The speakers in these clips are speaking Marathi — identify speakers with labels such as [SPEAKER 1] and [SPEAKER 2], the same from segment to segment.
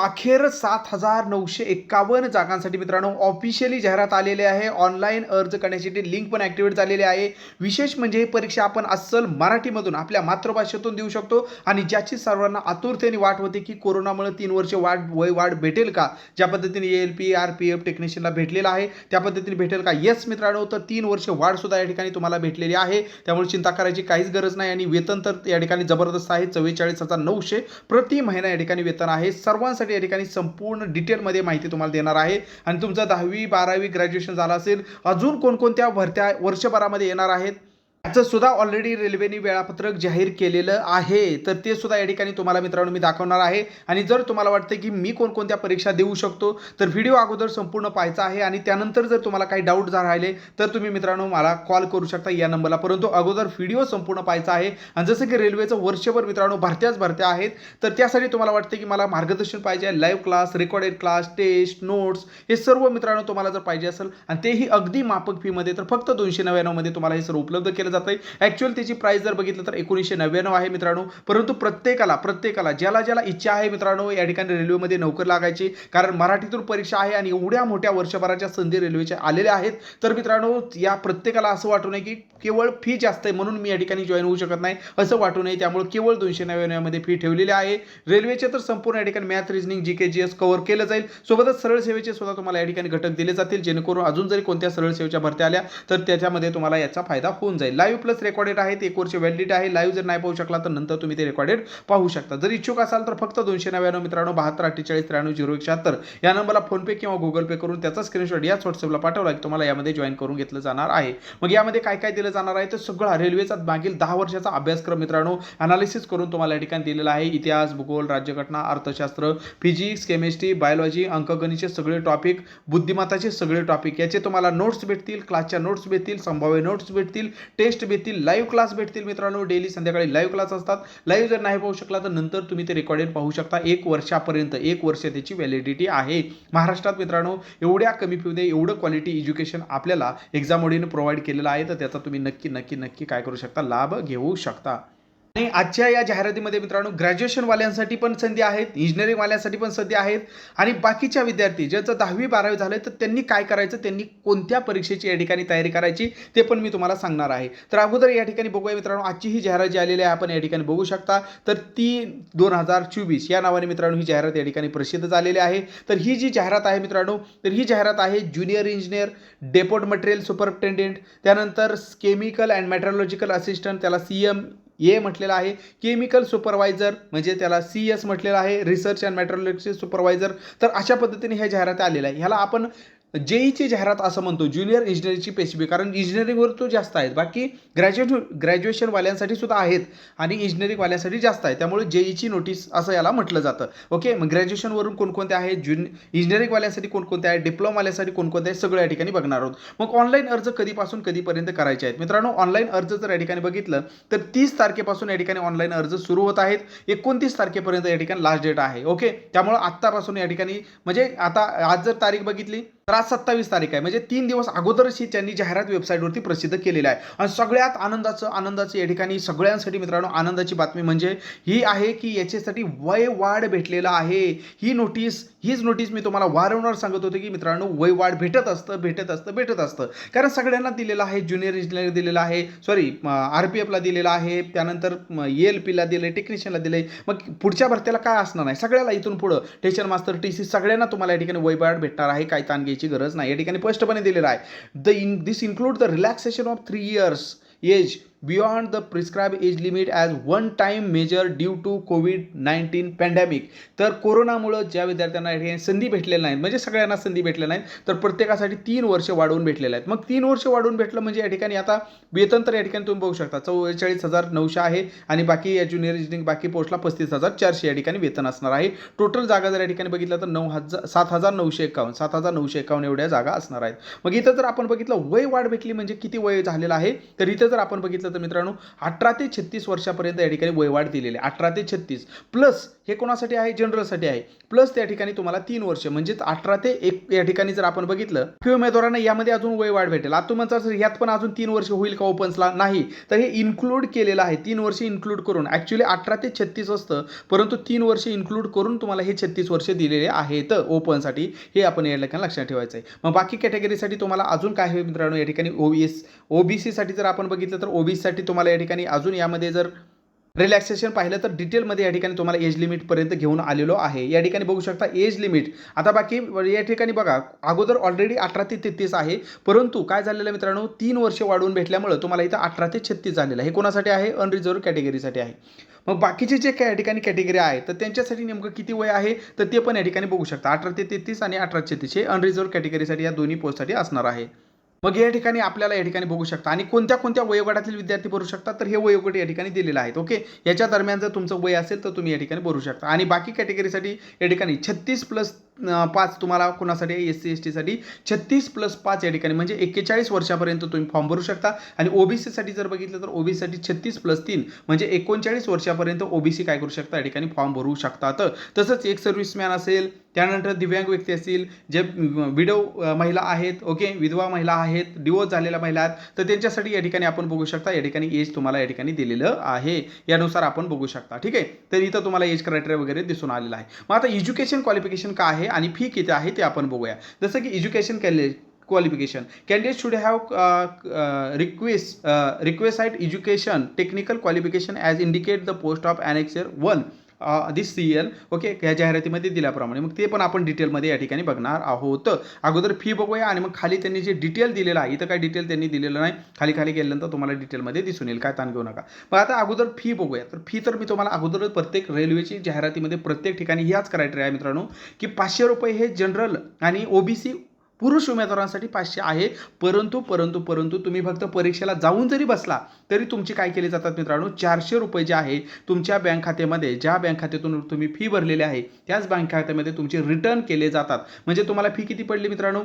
[SPEAKER 1] अखेर सात हजार नऊशे एक्कावन्न जागांसाठी मित्रांनो ऑफिशियली जाहिरात आलेली आहे. ऑनलाईन अर्ज करण्यासाठी लिंक पण ॲक्टिवेट झालेली आहे. विशेष म्हणजे ही परीक्षा आपण अस्सल मराठीमधून आपल्या मातृभाषेतून देऊ शकतो. आणि ज्याची सर्वांना आतुरतेने वाट होते की कोरोनामुळे तीन वर्ष वाढ वय वाढ भेटेल का? ज्या पद्धतीने A L P R P F टेक्निशियनला भेटलेला आहे त्या पद्धतीने भेटेल का? येस मित्रांनो तर तीन वर्ष वाढ सुद्धा या ठिकाणी तुम्हाला भेटलेली आहे. त्यामुळे चिंता करायची काहीच गरज नाही आणि वेतन तर या ठिकाणी जबरदस्त आहे. चव्वेचाळीस हजार नऊशे प्रति महिना या ठिकाणी वेतन आहे. सर्वांसाठी या ठिकाणी संपूर्ण डिटेलमध्ये माहिती तुम्हाला देणार आहे. आणि तुमचं दहावी बारावी ग्रॅज्युएशन झालं असेल अजून कोणकोणत्या भरत्या वर्षभरामध्ये येणार आहेत? याचं सुद्धा ऑलरेडी रेल्वेने वेळापत्रक जाहीर केलेलं आहे. तर ते सुद्धा या ठिकाणी तुम्हाला मित्रांनो मी दाखवणार आहे. आणि जर तुम्हाला वाटतं की मी कोणकोणत्या परीक्षा देऊ शकतो तर व्हिडिओ अगोदर संपूर्ण पाहायचा आहे आणि त्यानंतर जर तुम्हाला काही डाऊट जर राहिले तर तुम्ही मित्रांनो मला कॉल करू शकता या नंबरला परंतु अगोदर व्हिडिओ संपूर्ण पाहायचा आहे. आणि जसं की रेल्वेचं वर्षभर मित्रांनो भरत्याच भरत्या आहेत तर त्यासाठी तुम्हाला वाटतं की मला मार्गदर्शन पाहिजे live class recorded class test notes हे सर्व मित्रांनो तुम्हाला जर पाहिजे असेल आणि तेही अगदी मापक फीमध्ये तर फक्त दोनशे नव्याण्णवमध्ये तुम्हाला हे सर्व उपलब्ध केलं जातं आहे ॲक्च्युअल त्याची प्राईस जर बघितलं तर एकोणीसशे नव्याण्णव आहे मित्रांनो. परंतु प्रत्येकाला प्रत्येकाला ज्याला ज्याला इच्छा आहे मित्रांनो या ठिकाणी रेल्वेमध्ये नोकर लागायची. कारण मराठीतून परीक्षा आहे आणि एवढ्या मोठ्या वर्षभराच्या संधी रेल्वेच्या आलेल्या आहेत. तर मित्रांनो या प्रत्येकाला असं वाटू नये की केवळ फी जास्त आहे म्हणून मी या ठिकाणी जॉईन होऊ शकत नाही. असं वाटू नये त्यामुळे केवळ दोनशे नव्याण्णवमध्ये फी ठेवलेली आहे. रेल्वेचे तर संपूर्ण या ठिकाणी math reasoning G K G S cover केलं जाईल. सोबतच सरळ सेवेचे सुद्धा तुम्हाला या ठिकाणी घटक दिले जातील. जेणेकरून अजून जरी कोणत्या सरळ सेवेच्या भरत्या आल्या तर त्याच्यामध्ये तुम्हाला याचा फायदा होऊन जाईल. लाईव्ह प्लस रेकॉर्डेड आहे ते एक वर्ष व्हॅलिडिटी आहे. लाईव्ह जर नाही पाहू शकला तर नंतर तुम्ही ते रेकॉर्डेड पाहू शकता. जर इच्छुक असाल तर फक्त दोनशे नव्याण्णव मित्रांनो बहात्तर अठ्ठेचाळीस त्र्याण्णव झिरो एक शहात्तर या नंबरला फोनपे किंवा गुगल पे करून त्याचा स्क्रीनशॉट याच व्हॉट्सअपला पाठवला की तुम्हाला यामध्ये जॉईन करून घेतलं जाणार आहे. मग यामध्ये काय काय दिलं जाणार आहे? तर सगळा रेल्वेचा मागील दहा वर्षाचा अभ्यासक्रम मित्रांनो अनालिसिस करून तुम्हाला या ठिकाणी दिलेला आहे. इतिहास भूगोल राज्यघटना अर्थशास्त्र फिजिक्स केमिस्ट्री बायोलॉजी अंकगणितचे सगळे टॉपिक बुद्धिमत्ताचे सगळे टॉपिक याचे तुम्हाला नोट्स भेटतील क्लासच्या नोट्स भेटतील संभाव्य नोट्स भेटतील टेस्ट भेटतील लाईव्ह क्लास भेटतील मित्रांनो. डेली संध्याकाळी लाईव्ह क्लास असतात. लाईव्ह जर नाही पाहू शकला तर नंतर तुम्ही ते रेकॉर्डेड पाहू शकता. एक वर्षापर्यंत एक वर्ष त्याची व्हॅलिडिटी आहे. महाराष्ट्रात मित्रांनो एवढ्या कमी फीमध्ये एवढं क्वालिटी एज्युकेशन आपल्याला एक्झाम ओडीनं प्रोव्हाइड केलेलं आहे. तर त्याचा तुम्ही नक्की नक्की नक्की काय करू शकता? लाभ घेऊ शकता. आणि आजच्या या जाहिरातीमध्ये मित्रांनो ग्रॅज्युएशनवाल्यांसाठी पण संधी आहेत इंजिनिअरिंगवाल्यांसाठी पण संधी आहेत आणि बाकीच्या विद्यार्थी ज्यांचं दहावी बारावी झालं तर त्यांनी काय करायचं? त्यांनी कोणत्या परीक्षेची या ठिकाणी तयारी करायची? ते पण मी तुम्हाला सांगणार आहे. तर अगोदर या ठिकाणी बघूया मित्रांनो आजची ही जाहिरात जी आलेली आहे आपण या ठिकाणी बघू शकता. तर ती दोन हजार चोवीस या नावाने मित्रांनो ही जाहिरात या ठिकाणी प्रसिद्ध झालेली आहे. तर ही जी जाहिरात आहे मित्रांनो तर ही जाहिरात आहे junior engineer depot material superintendent त्यानंतर केमिकल अँड मॅट्रॉलॉजिकल असिस्टंट त्याला सी एम ए म्हटलेलं आहे. केमिकल सुपरवायझर म्हणजे त्याला सी एस म्हटलेलं आहे. रिसर्च अँड मॅट्रोलॉजी सुपरवायझर तर अशा पद्धतीने ह्या जाहिरात आलेल्या आहे ह्याला आपण जेईची जाहिरात असं म्हणतो. ज्युनियर इंजिनिअरिंगची पेशवी कारण इंजिनिअरिंगवर तो जास्त आहेत. बाकी ग्रॅज्युएट ग्रॅज्युएशनवाल्यांसाठी सुद्धा आहेत आणि इंजिनिअरिंगवाल्यांसाठी जास्त आहे त्यामुळे जेईची नोटीस असं याला म्हटलं जातं. ओके? मग ग्रॅज्युएशनवरून कोणकोणते आहेत? ज्युन इंजिनिअरिंगवाल्यांसाठी कोणकोणते आहेत? डिप्लोमावाल्यांसाठी कोणकोणते आहेत? सगळं या ठिकाणी बघणार आहोत. मग ऑनलाईन अर्ज कधीपासून कधीपर्यंत करायचे आहेत? मित्रांनो ऑनलाईन अर्ज जर या ठिकाणी बघितलं तर तीस तारखेपासून या ठिकाणी ऑनलाईन अर्ज सुरू होत आहेत. एकोणतीस तारखेपर्यंत या ठिकाणी लास्ट डेट आहे. ओके? त्यामुळं आत्तापासून या ठिकाणी म्हणजे आता आज जर तारीख बघितली तर आज सत्तावीस तारीख आहे. म्हणजे तीन दिवस अगोदरच ही त्यांनी जाहिरात वेबसाईटवरती प्रसिद्ध केलेली आहे. आणि सगळ्यात आनंदाचं आनंदाचं या ठिकाणी सगळ्यांसाठी मित्रांनो आनंदाची बातमी म्हणजे ही आहे की याच्यासाठी वय वाढ भेटलेलं आहे. ही नोटीस हीच नोटीस मी तुम्हाला वारंवार सांगत होते की मित्रांनो वय वाढ भेटत असतं भेटत असतं भेटत असतं. कारण सगळ्यांना दिलेलं आहे ज्युनियर इंजिनियर दिलेलं आहे सॉरी आर पी एफला दिलेलं आहे त्यानंतर ए एल पीला दिलं आहे टेक्निशियनला दिलं आहे मग पुढच्या भरत्याला काय असणार नाही? सगळ्याला इथून पुढं. टेशन मास्टर टी सी सगळ्यांना तुम्हाला या ठिकाणी वय वाढ भेटणार आहे काय ताण घ्यायची गरज नाही. या ठिकाणी स्पष्टपणे दिलेलं आहे. The in this include the relaxation of three years age beyond the prescribe age limit as one time measure due to COVID nineteen pandemic. तर कोरोनामुळं ज्या विद्यार्थ्यांना या संधी भेटलेल्या नाहीत म्हणजे सगळ्यांना संधी भेटल्या नाहीत तर प्रत्येकासाठी तीन वर्ष वाढवून भेटलेल्या आहेत. मग तीन वर्ष वाढवून भेटलं म्हणजे या ठिकाणी आता वेतन तर या ठिकाणी तुम्ही बघू शकता चव्वेचाळीस हजार नऊशे आहे आणि बाकी या ज्युनियर इंजिनिअरिंग बाकी पोस्टला पस्तीस हजार चारशे या ठिकाणी वेतन असणार आहे. टोटल जागा जर या ठिकाणी बघितलं तर नऊ हजार सात हजार नऊशे एकावन्न सात हजार नऊशे एकावन्न एवढ्या जागा असणार आहेत. मग इथं जर आपण बघितलं वय वाढ भेटली म्हणजे किती वय झालेलं आहे? तर इथं जर आपण बघितलं तर मित्रांनो अठरा ते छत्तीस वर्षापर्यंत या ठिकाणी वयवाढ दिलेली आहे. अठरा ते छत्तीस प्लस हे कोणासाठी आहे? जनरलसाठी आहे. प्लस त्या ठिकाणी तुम्हाला तीन वर्ष म्हणजेच अठरा ते एक या ठिकाणी जर आपण बघितलं की उमेदवारांना यामध्ये अजून वय वाढ भेटेल. आता तुम्ही म्हणता सर यात पण अजून तीन वर्ष होईल का ओपन्सला नाही. तर हे इन्क्लूड केलेलं आहे. तीन वर्ष इन्क्लूड करून. ॲक्च्युली अठरा ते छत्तीस असतं परंतु तीन वर्ष इन्क्लूड करून तुम्हाला हे छत्तीस वर्ष दिलेले आहेत ओपनसाठी हे आपण या ठिकाणी लक्षात ठेवायचं आहे. मग बाकी कॅटेगरीसाठी तुम्हाला अजून काय आहे मित्रांनो या ठिकाणी? ओबीएस ओबीसीसाठी जर आपण बघितलं तर ओबीसीसाठी तुम्हाला या ठिकाणी अजून यामध्ये जर रिलॅक्सेशन पाहिलं तर डिटेलमध्ये या ठिकाणी तुम्हाला एज लिमिटपर्यंत घेऊन आलेलो आहे. या ठिकाणी बघू शकता एज लिमिट आता बाकी या ठिकाणी बघा अगोदर ऑलरेडी अठरा ते तेहतीस आहे. परंतु काय झालेलं आहे मित्रांनो? तीन वर्ष वाढवून भेटल्यामुळं तुम्हाला इथं अठरा ते छत्तीस झालेलं आहे. हे कोणासाठी आहे? अनरिझर्व कॅटेगरीसाठी आहे. मग बाकीचे जे काय या ठिकाणी कॅटेगरी आहे तर त्यांच्यासाठी नेमकं किती वय आहे? तर ते पण या ठिकाणी बघू शकता. अठरा ते तेहतीस आणि अठरा छत्तीस हे अनरिझर्व कॅटेगरीसाठी या दोन्ही पोस्टसाठी असणार आहे. मग या ठिकाणी आपल्याला या ठिकाणी बघू शकता. आणि कोणत्या कोणत्या वयोगटातील विद्यार्थी भरू शकतात तर हे वयोगट या ठिकाणी दिलेलं आहेत. ओके? याच्या दरम्यान जर तुमचं वय असेल तर तुम्ही या ठिकाणी भरू शकता. आणि बाकी कॅटेगरीसाठी या ठिकाणी छत्तीस प्लस पाच तुम्हाला कोणासाठी एस सी एस टीसाठी छत्तीस प्लस पाच या ठिकाणी. म्हणजे एक्केचाळीस वर्षापर्यंत तुम्ही फॉर्म भरू शकता. आणि ओबीसीसाठी जर बघितलं तर ओबीसीसाठी छत्तीस प्लस तीन. म्हणजे एकोणचाळीस वर्षापर्यंत ओबीसी काय करू शकता? या ठिकाणी फॉर्म भरू शकतात. तसंच एक सर्व्हिसमॅन असेल त्यानंतर दिव्यांग व्यक्ती असतील जे विडो महिला आहेत ओके विधवा महिला आहेत डिवोर्स झालेल्या महिला आहेत तर त्यांच्यासाठी या ठिकाणी आपण बघू शकता या ठिकाणी एज तुम्हाला या ठिकाणी दिलेलं आहे. यानुसार आपण बघू शकता. ठीक आहे? तर इथं तुम्हाला एज क्रायटेरिया वगैरे दिसून आलेला आहे. मग आता एज्युकेशन क्वालिफिकेशन काय आहे? आणि फी किती आहे ते आपण बघूया. जसं की एज्युकेशन केले qualification candidate should have request request site education technical qualification as indicate the post of annexure one of annexure 1 this C L okay या जाहिरातीमध्ये दिल्याप्रमाणे. मग ते पण आपण डिटेलमध्ये या ठिकाणी बघणार आहोत. अगोदर फी बघूया आणि मग खाली त्यांनी जे डिटेल दिलेलं आहे इथं काय डिटेल त्यांनी दिलेलं नाही खाली खाली गेल्यानंतर तुम्हाला डिटेलमध्ये दिसून येईल. काय ताण घेऊ नका. मग आता अगोदर फी बघूया. तर फी तर मी तुम्हाला अगोदर प्रत्येक रेल्वेची जाहिरातीमध्ये प्रत्येक ठिकाणी ह्याच क्रायटेरिया आहे मित्रांनो की पाचशे रुपये हे जनरल आणि ओबीसी पुरुष उमेदवारांसाठी पाचशे आहे. परंतु परंतु परंतु तुम्ही फक्त परीक्षेला जाऊन जरी बसला तरी तुमची काय केली जातात मित्रांनो? चारशे रुपये जे आहे तुमच्या बँक खात्यामध्ये ज्या बँक खात्यातून तुम्ही फी भरलेली आहे त्याच बँक खात्यामध्ये तुमचे रिटर्न केले जातात. म्हणजे तुम्हाला फी किती पडली मित्रांनो?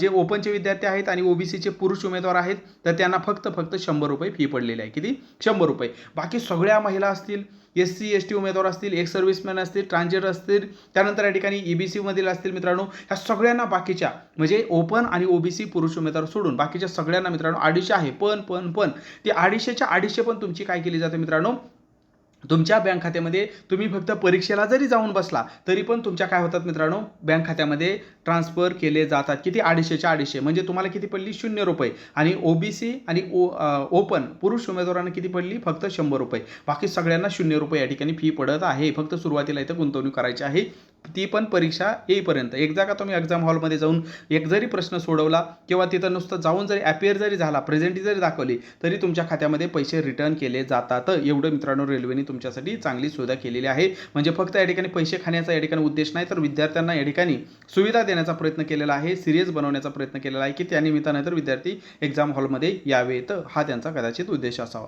[SPEAKER 1] जे ओपनचे विद्यार्थी आहेत आणि ओबीसीचे पुरुष उमेदवार आहेत तर त्यांना फक्त फक्त शंभर रुपये फी पडलेली आहे. किती? शंभर रुपये. बाकी सगळ्या महिला असतील एस सी एस टी उमेदवार असतील एक सर्व्हिसमॅन असतील ट्रान्सजेंडर असतील त्यानंतर या ठिकाणी ई बी सीमधील असतील मित्रांनो ह्या सगळ्यांना बाकीच्या म्हणजे ओपन आणि ओबीसी पुरुष उमेदवार सोडून बाकीच्या सगळ्यांना मित्रांनो अडीचशे आहे. पण पण पण ती अडीचशेच्या अडीचशे पण तुमची काय केली जाते मित्रांनो? तुमच्या बँक खात्यामध्ये तुम्ही फक्त परीक्षेला जरी जाऊन बसला तरी पण तुमच्या काय होतात मित्रांनो? बँक खात्यामध्ये ट्रान्सफर केले जातात. किती? अडीचशेच्या अडीचशे. म्हणजे तुम्हाला किती पडली? शून्य रुपये. आणि ओबीसी आणि ओ ओपन पुरुष उमेदवारांना किती पडली? फक्त शंभर रुपये. बाकी सगळ्यांना शून्य रुपये या ठिकाणी फी पडत आहे. फक्त सुरुवातीला इथं गुंतवणूक करायची आहे. ती पण परीक्षा येईपर्यंत. एकदा का तुम्ही एक्झाम हॉलमध्ये जाऊन एक जरी प्रश्न सोडवला किंवा तिथं नुसतं जाऊन जरी ॲपियर जरी झाला प्रेझेंटी जरी दाखवली तरी तुमच्या खात्यामध्ये पैसे रिटर्न केले जातात. एवढं मित्रांनो रेल्वेने तुमच्यासाठी चांगली सुविधा केलेली आहे. म्हणजे फक्त या ठिकाणी पैसे खाण्याचा या ठिकाणी उद्देश नाही तर विद्यार्थ्यांना या ठिकाणी सुविधा देण्याचा प्रयत्न केलेला आहे सिरियस बनवण्याचा प्रयत्न केलेला आहे की त्या निमित्तानं तर विद्यार्थी एक्झाम हॉलमध्ये यावेत. हा त्यांचा कदाचित उद्देश असावा.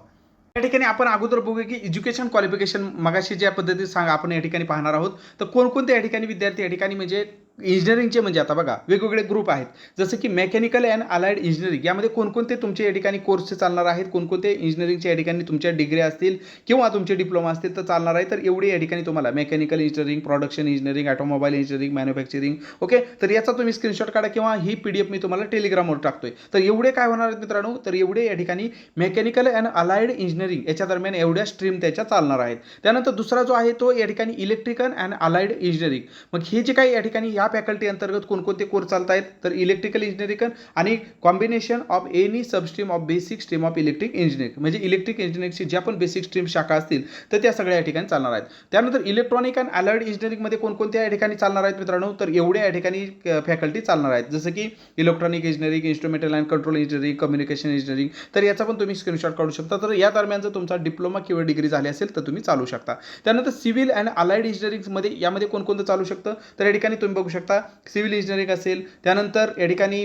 [SPEAKER 1] या ठिकाणी आपण अगोदर बघूया की एज्युकेशन क्वालिफिकेशन मगाशी ज्या पद्धतीत सांगा आपण या ठिकाणी पाहणार आहोत तर कोणकोणते या ठिकाणी विद्यार्थी या ठिकाणी म्हणजे इंजिनिअरिंगचे म्हणजे आता बघा वेगवेगळे ग्रुप आहेत. जसं की मेकॅनिकल अँड अलाइड इंजिनिअरिंग यामध्ये कोणकोणते तुमचे या ठिकाणी कोर्स चालणार आहेत? कोणकोणते इंजिनिअरिंगच्या या ठिकाणी तुमच्या डिग्री असतील? किंवा तुमचे डिप्लोमा असतील तर चालणार आहे. तर एवढे या ठिकाणी तुम्हाला mechanical engineering production engineering automobile engineering manufacturing okay तर याचा तुम्ही स्क्रीनशॉट काढा किंवा ही पी डी एफ मी तुम्हाला टेलिग्रामवर टाकतोय. तर एवढे काय होणार आहेत मित्रांनो? तर एवढे या ठिकाणी मेकॅनिकल अँड अलाइड इंजिनिअरिंग याच्या दरम्यान एवढ्या स्ट्रीम त्याच्या चालणार आहेत. त्यानंतर दुसरा जो आहे तो या ठिकाणी इलेक्ट्रिकल अँड अलाइड इंजिनिअरिंग मग हे जे काही या ठिकाणी या फॅकल्टी अंतर्गत कोणकोणते कोर्स चालत आहेत तर इलेक्ट्रिकल इंजिनिअरिंग आणि combination of any substream of basic stream of electric engineering म्हणजे इलेक्ट्रिक इंजिनिअरिंगची ज्या पण बेसिक स्ट्रीम शाखा असतील तर त्या सगळ्या या ठिकाणी चालणार आहेत. त्यानंतर इलेक्ट्रॉनिक अँड अलर्ड इंजिनिअरिंगमध्ये कोणकोणत्या या ठिकाणी चालणार आहेत मित्रांनो? तर एवढ्या या ठिकाणी फॅकल्टी चालणार आहेत. जसं की electronic engineering instrumental and control engineering communication engineering तर याचा पण तुम्ही स्क्रीनशॉट काढू शकता. तर या दरम्यान जर तुमचा डिप्लोमा किंवा डिग्री झाली असेल तर तुम्ही चालू शकता. त्यानंतर सिव्हिल अँड अलाइड इंजिनिअरिंगमध्ये यामध्ये कोणकोणतं चालू शकतं? तर या ठिकाणी तुम्ही बघू शकता. सिव्हिल इंजिनिअरिंग असेल त्यानंतर या ठिकाणी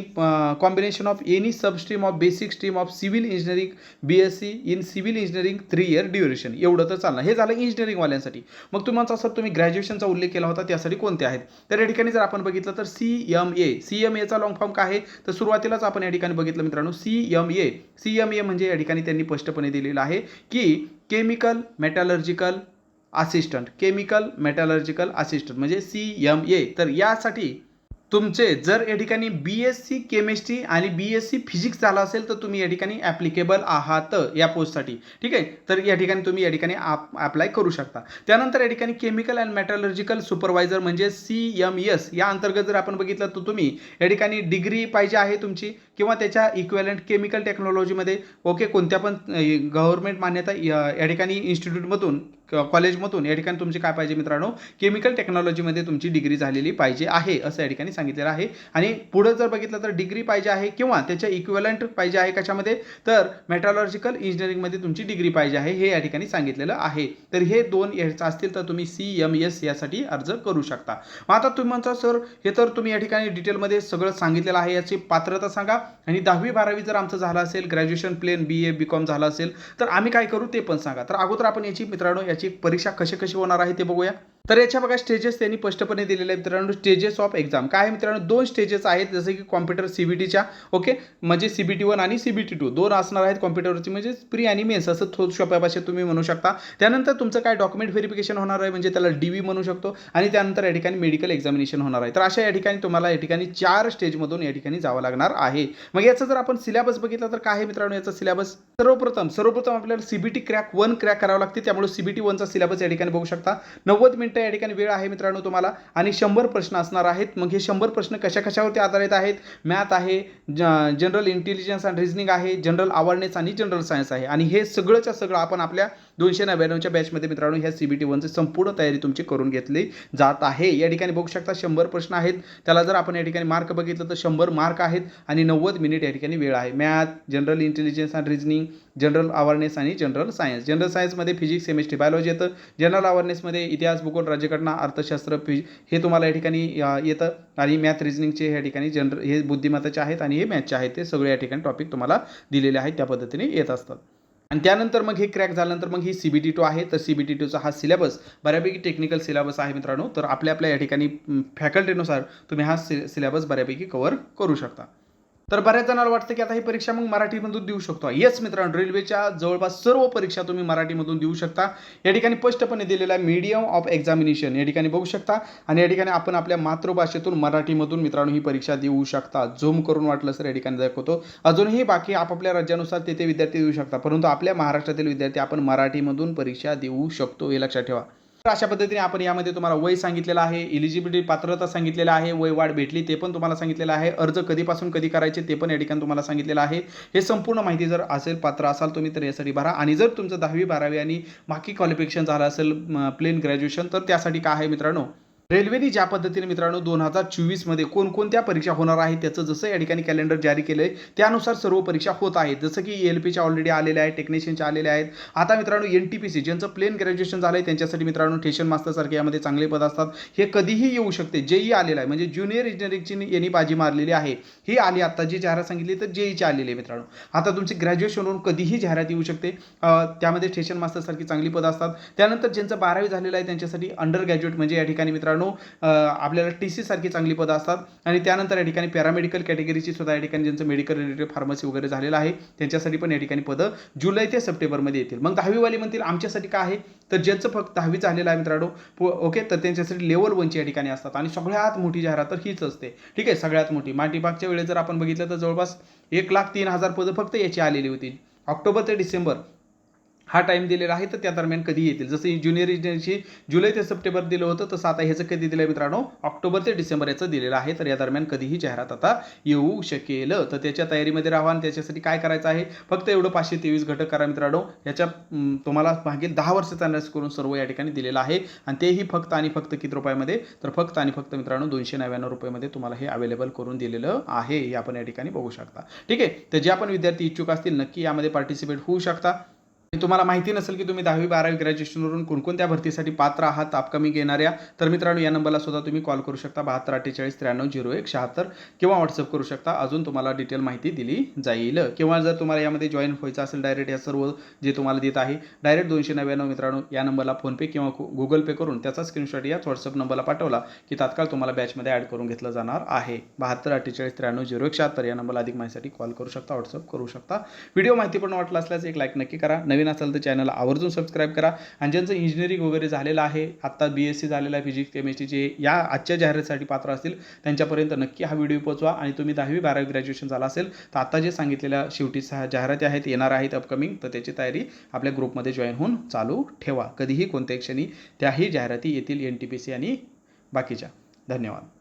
[SPEAKER 1] combination of any sub stream of basic stream of civil engineering B S C in civil engineering three year duration एवढं तर चालणार. हे झालं इंजिनिअरिंगवाल्यांसाठी मग तुम्हाला सर तुम्ही ग्रॅज्युएशनचा उल्लेख केला होता त्यासाठी कोणते आहेत? तर या ठिकाणी जर आपण बघितलं तर C M A C M एचा लॉंग फॉर्म काय आहे? तर सुरुवातीलाच आपण या ठिकाणी बघितलं मित्रांनो C M A C M A म्हणजे या ठिकाणी त्यांनी स्पष्टपणे दिलेलं आहे की chemical metallurgical assistant chemical metallurgical assistant म्हणजे सी एम ए तर यासाठी तुमचे जर या ठिकाणी बी एस सी केमिस्ट्री आणि बी एस सी फिजिक्स झाला असेल तर तुम्ही या ठिकाणी ॲप्लिकेबल आहात या पोस्टसाठी ठीक आहे? तर या ठिकाणी तुम्ही या ठिकाणी अप्लाय करू शकता. त्यानंतर या ठिकाणी केमिकल अँड मेटॅलर्जिकल सुपरवायझर म्हणजे सी एम एस या अंतर्गत जर आपण बघितलं तर तुम्ही या ठिकाणी डिग्री पाहिजे आहे तुमची किंवा त्याच्या इक्वेलंट केमिकल टेक्नॉलॉजीमध्ये ओके कोणत्या पण गव्हर्नमेंट मान्यता या या ठिकाणी इन्स्टिट्यूटमधून कॉलेजमधून या ठिकाणी तुमची काय पाहिजे मित्रांनो? केमिकल टेक्नॉलॉजीमध्ये तुमची डिग्री झालेली पाहिजे आहे असं या ठिकाणी सांगितलेलं आहे. आणि पुढं जर बघितलं तर डिग्री पाहिजे आहे किंवा त्याच्या इक्विवलंट पाहिजे आहे कशामध्ये? तर मेट्रॉलॉजिकल इंजिनिअरिंगमध्ये तुमची डिग्री पाहिजे आहे हे या ठिकाणी सांगितलेलं आहे. तर हे दोन याचं असतील तर तुम्ही सी एम एस यासाठी अर्ज करू शकता. मग आता तुम्ही म्हणता सर हे तर तुम्ही या ठिकाणी डिटेलमध्ये सगळं सांगितलेलं आहे याची पात्रता सांगा. आणि दहावी बारावी जर आमचं झालं असेल graduation plain B A B com झालं असेल तर आम्ही काय करू ते पण सांगा. तर अगोदर आपण याची मित्रांनो याची परीक्षा कशी कशी होणार आहे ते बघूया. तर याच्या बघा स्टेजेस त्यांनी स्पष्टपणे दिलेले आहेत मित्रांनो. स्टेजेस ऑफ एक्झाम काय आहे मित्रांनो? दोन स्टेजेस आहेत जसे की कॉम्प्युटर सीबीटीच्या ओके म्हणजे सीबीटी वन आणि सीबीटी टू दोन असणार आहेत कॉम्प्युटरची म्हणजे प्री आणि मेन्स असं थोड सोप्या भाषेत तुम्ही म्हणू शकता. त्यानंतर तुमचं काय डॉक्युमेंट व्हेरिफिकेशन होणार आहे? म्हणजे त्याला डी व्ही म्हणू शकतो. आणि त्यानंतर या ठिकाणी मेडिकल एक्झामिनेशन होणार आहे. तर अशा या ठिकाणी तुम्हाला या ठिकाणी चार स्टेजमधून या ठिकाणी जावं लागणार आहे. मग याचं जर आपण सिलेबस बघितला तर काय आहे मित्रांनो याचा सिलेबस सर्वप्रथम सर्वप्रथम आपल्याला सीबीटी क्रॅक वन क्रॅक करावं लागते. त्यामुळे सीबीटी वनचा सिलेबस या ठिकाणी बघू शकता. नव्वद मिनिटं या ठिकाणी वेळ आहे मित्रांनो तुम्हाला. आणि शंभर प्रश्न असणार आहेत. मग हे शंभर प्रश्न कशा कशावरती आधारित आहेत? मॅथ आहे जनरल इंटेलिजन्स अँड रिझनिंग आहे जनरल अवेअरनेस आणि जनरल सायन्स आहे. आणि हे सगळंच्या सगळं आपण आपल्या दोनशे नव्याण्णवच्या बॅचमध्ये मित्रांनो ह्या सी बी टी वनची संपूर्ण तयारी तुमची करून घेतली जात आहे. या ठिकाणी बघू शकता शंभर प्रश्न आहेत. त्याला जर आपण या ठिकाणी मार्क बघितलं तर शंभर मार्क आहेत आणि नव्वद मिनिट या ठिकाणी वेळ आहे. Math general intelligence and reasoning general awareness आणि जनरल सायन्स जनरल सायन्समध्ये फिजिक्स केमिस्ट्री बायोलॉजी येतं. जनरल अवेअरनेसमध्ये इतिहास भूगोल राज्यघटना अर्थशास्त्र फिज हे तुम्हाला या ठिकाणी येतं. आणि मॅथ रिझनिंगचे या ठिकाणी जनरल हे बुद्धिमत्ताचे आहेत आणि हे मॅथचे आहेत. ते सगळे या ठिकाणी टॉपिक तुम्हाला दिलेले आहेत. त्या पद्धतीने येत असतात. आणि त्यानंतर मग हे क्रॅक झाल्यानंतर मग ही सी बी टी टू आहे. तर सी बी टी टूचा हा सिलेबस बऱ्यापैकी टेक्निकल सिलेबस आहे मित्रांनो. तर आपल्या आपल्या या ठिकाणी फॅकल्टीनुसार तुम्ही हा सि सिलेबस बऱ्यापैकी कवर करू शकता. तर बऱ्याच जणांना वाटतं की आता ही परीक्षा मग मराठीमधून देऊ शकतो. येस मित्रांनो रेल्वेच्या जवळपास सर्व परीक्षा तुम्ही मराठीमधून देऊ शकता. या ठिकाणी स्पष्टपणे दिलेला आहे मीडियम ऑफ एक्झामिनेशन या ठिकाणी बघू शकता. आणि या ठिकाणी आपण आपल्या मातृभाषेतून मराठीमधून मित्रांनो ही परीक्षा देऊ शकता. झूम करून वाटलं सर या ठिकाणी दाखवतो. अजूनही बाकी आपापल्या राज्यानुसार तेथे विद्यार्थी देऊ शकता. परंतु आपल्या महाराष्ट्रातील विद्यार्थी आपण मराठीमधून परीक्षा देऊ शकतो हे लक्षात ठेवा. तर अशा पद्धतीने आपण यामध्ये तुम्हाला वय सांगितलेलं आहे इलिजिबिलिटी पात्रता सांगितलेलं आहे वय वाढ भेटली ते पण तुम्हाला सांगितलेलं आहे अर्ज कधीपासून कधी करायचे ते पण या ठिकाणी तुम्हाला सांगितलेलं आहे. हे संपूर्ण माहिती जर असेल पात्र असाल तुम्ही तर यासाठी भरा. आणि जर तुमचं दहावी बारावी आणि बाकी क्वालिफिकेशन झालं असेल प्लेन ग्रॅज्युएशन तर त्यासाठी काय आहे मित्रांनो? रेल्वेने ज्या पद्धतीने मित्रांनो दोन हजार चोवीसमध्ये कोणकोणत्या परीक्षा होणार आहेत त्याचं जसं या ठिकाणी कॅलेंडर जारी केलं आहे त्यानुसार सर्व परीक्षा होत आहेत. जसं की एल पीच्या ऑलरेडी आलेल्या आहेत टेक्निशियनच्या आलेल्या आहेत. आता मित्रांनो एन टी पी सी ज्यांचं प्लेन ग्रॅज्युएशन झालं आहे त्यांच्यासाठी मित्रांनो टेशन मास्टरसारखे यामध्ये चांगले पद असतात. हे कधीही येऊ शकते. जेई आलेलं आहे. म्हणजे ज्युनियर इंजिनिअरिंगची यांनी बाजी मारलेली आहे. ही आली आता. जी जाहिरात सांगितली तर जेईची आलेली आहे मित्रांनो. आता तुमची ग्रॅज्युएशन होऊन कधीही जाहिरात येऊ शकते. त्यामध्ये स्टेशन मास्टरसारखी चांगली पदं असतात. त्यानंतर ज्यांचं बारावी झालेलं आहे त्यांच्यासाठी अंडर ग्रॅज्युएट म्हणजे या ठिकाणी मित्रांनो आपल्याला टी सी सारखी चांगली पदं असतात आणि त्यानंतर या ठिकाणी पॅरामेडिकल कॅटेगरीची सुद्धा या ठिकाणी ज्यांचं मेडिकल रिलेटेड फार्मसी वगैरे झालेलं आहे त्यांच्यासाठी पण या ठिकाणी पदं जुलै ते सप्टेंबरमध्ये येतील. मग दहावीवाली म्हणतील आमच्यासाठी काय आहे? तर ज्यांचं फक्त दहावी झालेलं आहे मित्रांनो ओके तर त्यांच्यासाठी लेवल वनची या ठिकाणी असतात आणि सगळ्यात मोठी जाहिरात तर हीच असते. ठीक आहे सगळ्यात मोठी. माटीबागच्या वेळेस जर आपण बघितलं तर जवळपास एक लाख तीन हजार पदं फक्त याची आलेली होती. ऑक्टोबर ते डिसेंबर हा टाईम दिलेला आहे तर त्या दरम्यान कधी येतील? जसं ज्युनियर इंजिनिअरची जुलै ते सप्टेंबर दिलं होतं तसं आता ह्याचं कधी दिलं आहे मित्रांनो? ऑक्टोबर ते डिसेंबर याचं दिलेलं आहे. तर या दरम्यान कधीही जाहिरात आता येऊ शकेल. तर त्याच्या तयारीमध्ये राहा आणि त्याच्यासाठी काय करायचं आहे? फक्त एवढं पाचशे तेवीस घटक करा मित्रांनो. याच्या तुम्हाला मागील दहा वर्षाचा अभ्यास करून सर्व या ठिकाणी दिलेलं आहे. आणि तेही फक्त आणि फक्त किती रुपयामध्ये? तर फक्त आणि फक्त मित्रांनो दोनशे नव्याण्णव रुपयामध्ये तुम्हाला हे अवेलेबल करून दिलेलं आहे. हे आपण या ठिकाणी बघू शकता. ठीक आहे? तर जे आपण विद्यार्थी इच्छुक असतील नक्की यामध्ये पार्टिसिपेट होऊ शकता. तुम्हाला माहिती नसेल की तुम्ही दहावी बारावी ग्रॅज्युएशनवरून कोणकोणत्या भरतीसाठी पात्र आहात अपकमिंग येणाऱ्या. तर मित्रांनो या नंबरला सुद्धा तुम्ही कॉल करू शकता. बहात्तर अठ्ठेचाळीस त्र्याण्णव झिरो एक शहात्तर किंवा व्हॉट्सअप करू शकता. अजून तुम्हाला डिटेल माहिती दिली जाईल. किंवा जर तुम्हाला यामध्ये जॉईन व्हायचं असेल डायरेक्ट या सर्व जे तुम्हाला देत आहे डायरेक्ट दोनशे नव्याण्णव मित्रांनो या नंबरला फोनपे किंवा गुगल पे करून त्याचा स्क्रीनशॉट याच व्हॉट्सअप नंबरला पाठवला की तात्काळ तुम्हाला बॅचमध्ये ॲड करून घेतलं जाणार आहे. बहात्तर अठ्ठेचाळीस त्र्याण्णव झिरो एक शहात्तर या नंबरला अधिक माहितीसाठी कॉल करू शकता व्हॉट्सअप करू शकता. व्हिडिओ माहिती पण वाटला असल्यास एक लाईक नक्की करा. नवीन असेल तर चॅनल आवर्जून सबस्क्राईब करा. आणि ज्यांचं इंजिनिअरिंग वगैरे झालेलं आहे आत्ता बी एस सी झालेलं आहे फिजिक्स केमिस्ट्रीचे या आजच्या जाहिरातीसाठी पात्र असतील त्यांच्यापर्यंत नक्की हा व्हिडिओ पोहोचवा. आणि तुम्ही दहावी बारावी ग्रॅज्युएशन झाला असेल तर आता जे सांगितलेल्या शेवटी सहा जाहिराती आहेत येणार आहेत अपकमिंग तर त्याची तयारी आपल्या ग्रुपमध्ये जॉईन होऊन चालू ठेवा. कधीही कोणत्याही क्षणी त्याही जाहिराती येतील एन टी पी सी आणि बाकीच्या. धन्यवाद.